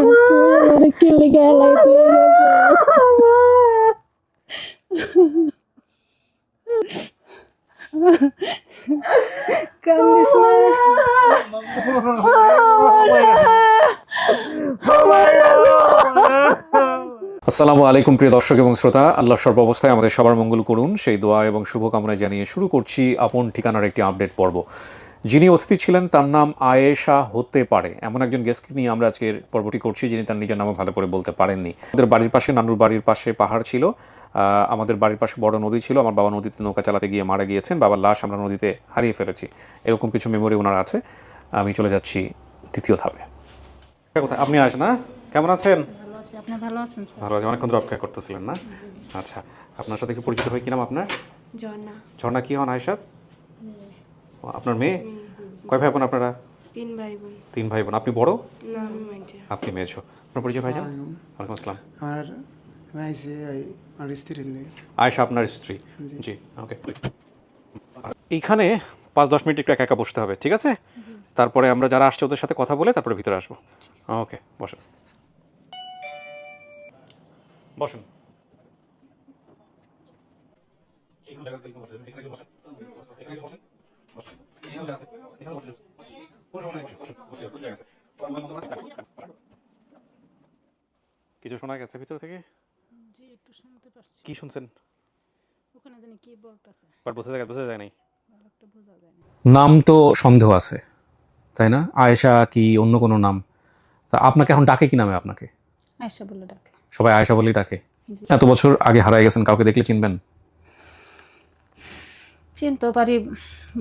আমার কিলি গেলাই তুই কান্দিস না আসসালামু আলাইকুম, প্রিয় দর্শক এবং শ্রোতা। আল্লাহ সর্বাবস্থায় আমাদের সবার মঙ্গল করুন। সেই দোয়া এবং শুভকামনা জানিয়ে শুরু করছি। আপন ঠিকানার একটি আপডেট পর্ব। যিনি অতিথি ছিলেন তার নাম আয়েশা হতে পারে। এমন একজন গেস্টকে নিয়ে আমরা আজকের পর্বটি করছি যিনি তার নিজের নামও ভালো করে বলতে পারেননি। আমাদের বাড়ির পাশে নানুর বাড়ির পাশে পাহাড় ছিল। আমাদের বাড়ির পাশে বড় নদী ছিল। আমার বাবা নদীতে নৌকা চালাতে গিয়ে মারা গিয়েছেন। বাবার লাশ আমরা নদীতে হারিয়ে ফেলেছি। এরকম কিছু মেমোরি ওনার আছে। আমি চলে যাচ্ছি দ্বিতীয় ধাপে। কোথায়? আপনি আসেন না কেমন আছেন? ভালো আছি। ভালো আছেন আছে। অনেকক্ষণ ধরে অপেক্ষা করতেছিলেন না? আচ্ছা। আপনার সাথে কি পরিচিত হয় কি নাম আপনার? ঝর্ণা। ঝর্ণা কি হন আয়সার আপনার মেয়ে? কয় ভাই বোন আপনারা? তিন ভাই বোন তিন ভাই বোন আপনি বড়? না আমি মানছি আপনি মেয়েছো আপনার পরিচয় ভাইজান? ওয়ালাইকুম আসসালাম। আইসি ওই আমার স্ত্রীর নিয়ে আপনার স্ত্রী? জি। ওকে। এইখানে পাঁচ দশ মিনিট একটু একা একা বসতে হবে ঠিক আছে? তারপরে আমরা যারা আসছে ওদের সাথে কথা বলে তারপরে ভিতরে আসব। ওকে বসেন। বসেন। কিছু শোনা গেছে ভিতর থেকে? জি একটু শুনতে পারছি। কি শুনছেন? ওখানে জানি কি বলতেছে। বাট বোঝা যায় বোঝা যায় নাই। নাম তো সন্দেহ আছে তাই না? আয়েশা কি অন্য কোনো নাম? তা আপনাকে এখন ডাকে কি নামে আপনাকে? আয়সা বলে ডাকে। সবাই আয়েশা বলেই ডাকে। এত বছর আগে হারাই গেছেন কাউকে দেখলে চিনবেন? চিনতে পারি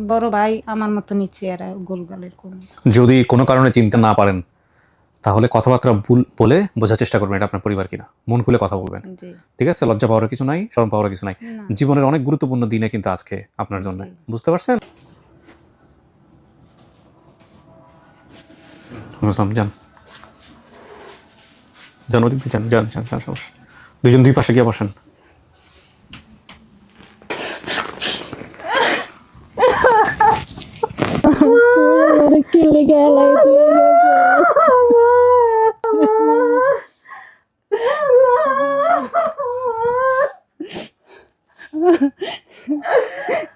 বড় ভাই আমার মতো নিচে এরা গোলগালের কোন যদি কোনো কারণে চিনতে না পারেন তাহলে কথাবার্তা ভুল বলে বোঝার চেষ্টা করবেন এটা আপনার পরিবার কিনা। মন খুলে কথা বলবেন। ঠিক আছে? লজ্জা পাওয়ার কিছু নাই শরম পাওয়ার কিছু নাই। জীবনের অনেক গুরুত্বপূর্ণ দিনে কিন্তু আজকে আপনার জন্য। বুঝতে পারছেন? যান। যান ওদিক যান। যান যান যান সমস্যা দুজন দুই পাশে গিয়ে বসেন। গেলাই তুই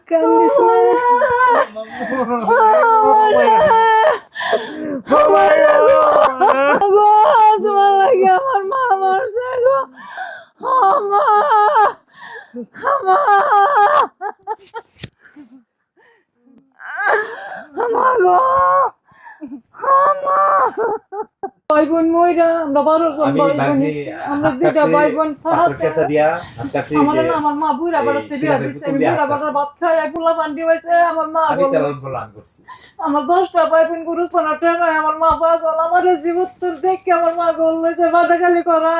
কান্দিস না তোমার লাগে আমার মা মরছে গো আমা আমা আমা গো আমা ভাই বোন মইরা আমরা বারো জন ভাই বোন আমরা দুইটা ভাই বোন আমার আমার মা বুড়া বাড়াতে বোতল দিয়ে বুড়া বাড়ার ভাত খাই পোলা পান্ডি হয়েছে আমার মা আমি আমার দশটা ভাই বোন গুরু সোনাটা নয় আমার মা পাগল আমার জীবন দেখে আমার মা গোল হয়েছে বাধা খালি করা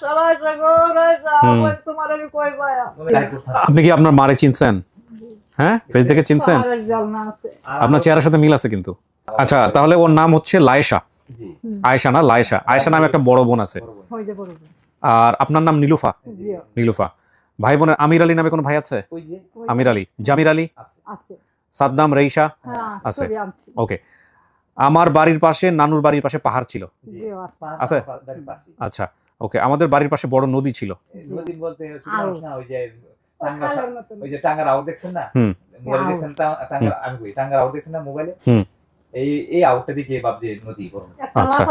সারা তোমার আমি কই পায়া আপনি কি আপনার মারে চিনছেন? হ্যাঁ? ফেস দেখে চিনছেন? আপনার চেহারার সাথে মিল আছে কিন্তু। আচ্ছা তাহলে ওর নাম হচ্ছে লায়েশা। জি। আয়েশা না? লায়েশা। আয়েশা নামে একটা বড় বোন আছে। আর আপনার নাম নীলুফা? নীলুফা। ভাই বোনের আমির আলী নামে কোনো ভাই আছে? আমির আলী। জামির আলী? সাদ্দাম রেইশা হ্যাঁ আছে। ওকে। আমার বাড়ির পাশে নানুর বাড়ির পাশে পাহাড় ছিল। আছে। আচ্ছা। ওকে। আমাদের বাড়ির পাশে বড় নদী ছিল। নদী বলতে ওই যে টাঙ্গার আউট দেখছেন না? মোবাইলে দেখছেন টাঙ্গার আমি কই টাঙ্গার আউট দেখছেন না মোবাইলে? হুম। এই এই আউটটা দিকে ভাবছে নদী বড় আচ্ছা।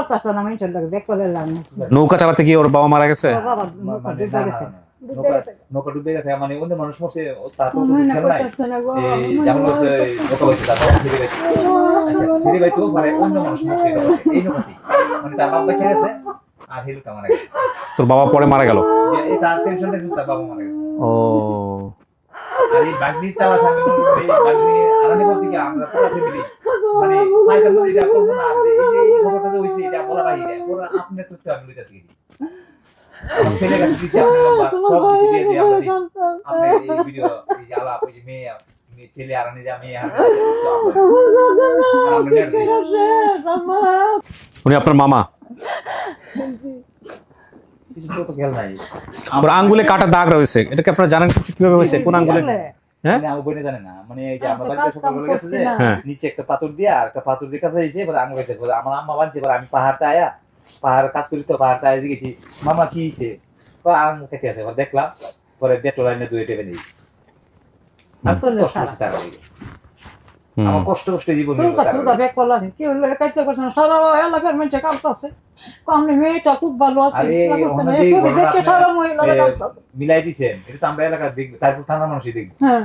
নৌকা চালাতে গিয়ে ওর বাবা মারা গেছে? নৌকা ডুবে গেছে। মানে অন্য মানুষ মরছে তো মনে নাই। মনে যেমন হচ্ছে নৌকা ফিরে গেছে। আচ্ছা ফিরে গেছে মানে অন্য মানুষ মরছে এই নৌকাতে, মানে তার বাপ বেঁচে গেছে আর সেই মারা গেছে। তোর বাবা পরে মারা গেল? তার টেনশনে তার বাবা মারা গেছে। ও। আর এই বাগনির তালাশ আমি এই বাগনি আরানি করতে আমরা পুরো ফ্যামিলি মানে এটা করব না আর যে এই যে এই খবরটা যে হয়েছে এটা বলা বাইরে পুরো আপনি তো আমি লইতেছি। ছেলে কাছে দিছি আপনার নাম্বার সব কিছু দিয়ে দিয়ে আমরা আপনি এই ভিডিও এই যে আলাপ ওই যে মেয়ে ছেলে যে উনি আপনার মামা। তো খেয়াল নাই। ওর আঙ্গুলে কাটা দাগ রয়েছে। এটাকে আপনারা জানেন কিছু কীভাবে হয়েছে? কোন আঙ্গুলে? হ্যাঁ? মানে জানে না। মানে এই যে আমার বাড়িতে সকালবেলা গেছে যে করছি না। হ্যাঁ। নিচে একটা পাথর দিয়ে আর একটা পাথর দিয়ে কাছে এসে এবার আমার আম্মা বানছে এবার আমি পাহাড়টা আয়া পাহাড় কাজ করি তো পাহাড় তাই গেছি মামা কি হয়েছে আম কেটে আছে এবার দেখলাম পরে ডেটল লাইনে দুই টেবে নিয়েছি। আমার কষ্ট কষ্ট জীবন চুলটা চুলটা ব্যাগ করলা কি হলো কাইতে পারছে সারা এলাকার মানুষ কাঁদতেছে আপনি মেয়েটা খুব ভালো আছে আরে, ইচ্ছা করছে না। ওখানে এই যে ছবি ঘটনা দেখে সারা মহিলারা মিলাই দিছেন এটা তো আমরা এলাকা দেখব তারপর থানার মানুষই দেখব। হ্যাঁ।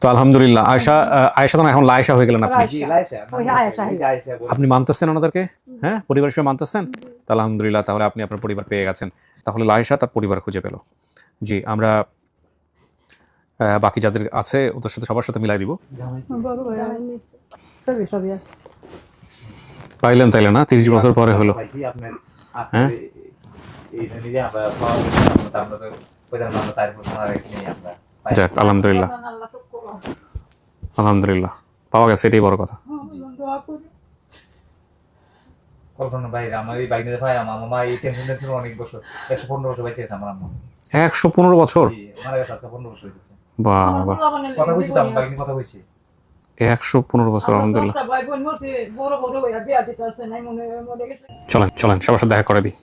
তো আলহামদুলিল্লাহ আয়সা আয়সা তো না এখন লায়সা হয়ে গেলেন আপনি। লাইসা মানতেছেন ওনাদেরকে? হ্যাঁ পরিবার হিসেবে মানতেছেন? তো আলহামদুলিল্লাহ তাহলে আপনি আপনার পরিবার পেয়ে গেছেন। তাহলে লায়সা তার পরিবার খুঁজে পেল। জি আমরা বাকি যাদের আছে ওদের সাথে সবার সাথে মিলাই দিব। আছে পাইলেন তাইলে না? তিরিশ বছর পরে হলো। হ্যাঁ? যাক আলহামদুলিল্লাহ। আলহামদুলিল্লাহ। পাওয়া গেছে এটাই বড় কথা। কল্পনা আমার এই বাইক ভাই আমার মামা এই টেনশন টেনশন অনেক বছর। একশো পনেরো বছর। আমার আম্মা একশো পনেরো বছর? মারা গেছে আজকে পনেরো বছর হয়েছে বাহ বাহ। কথা বলছি তো আমি কথা বলছি একশো পনেরো বছর আলহামদুলিল্লাহ। বড় বড়। চলেন চলেন সবার সাথে দেখা করে দিই।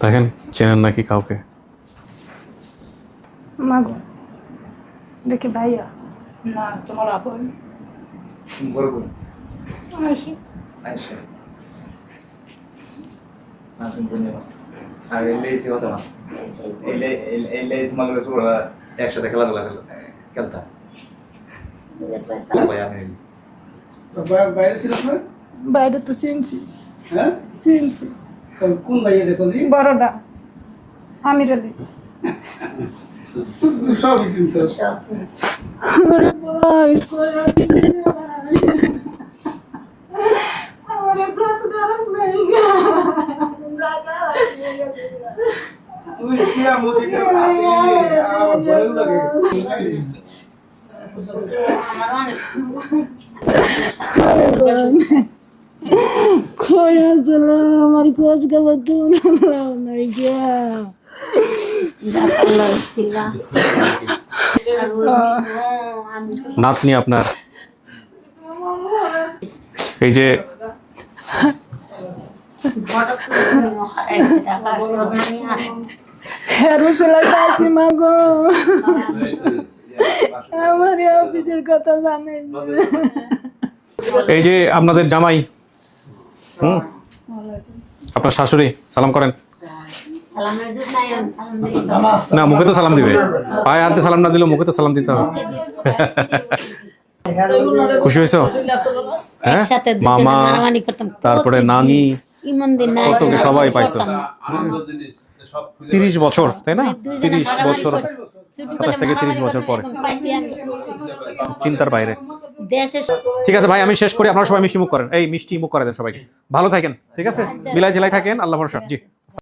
দেখেন চেনেন নাকি কাউকে? মাগো দেখি ভাইয়া? না, তোমার আপন। বলব আসি। আচ্ছা না তুমি বলে নাও। আর এলে এসে কথা না এলে এলে- এলে তোমার লোক ওরা একসাথে খেলাধুলা খেল- খেলতা? ভাই আমি এলি। তো বা- বাইরে তো চিনছি হ্যাঁ? চিনছি কোন বাইরে আমির আলী। সবই চিনছ আমার কত গরম তুই কি আমদিকে আসি আমার ভয় লাগে। কয়া চল আমার খোঁজ খবর কেউ নাই গিয়া নাতনি আপনার। এই যে হেরো আসি মাগো আমার এই অফিসের কথা জানেন এই যে আপনাদের জামাই। হুম? আপনার শাশুড়ি সালাম করেন। না মুখে তো সালাম দিবে। পায়ে হাতে সালাম না দিলেও মুখে তো সালাম দিতে হবে। খুশি হয়েছো? হ্যাঁ? মামা তারপরে নানি ইমন দিন নাই কতকে সবাই পাইছো? তিরিশ বছর তাই না? তিরিশ বছর। সাতাশ থেকে তিরিশ বছর পরে। চিন্তার বাইরে। ঠিক আছে ভাই আমি শেষ করি আপনারা সবাই মিষ্টি মুখ করেন। এই মিষ্টি মুখ করে দেন সবাইকে। ভালো থাকেন ঠিক আছে? মিলাই জেলায় থাকেন আল্লাহ ভরসা। জি।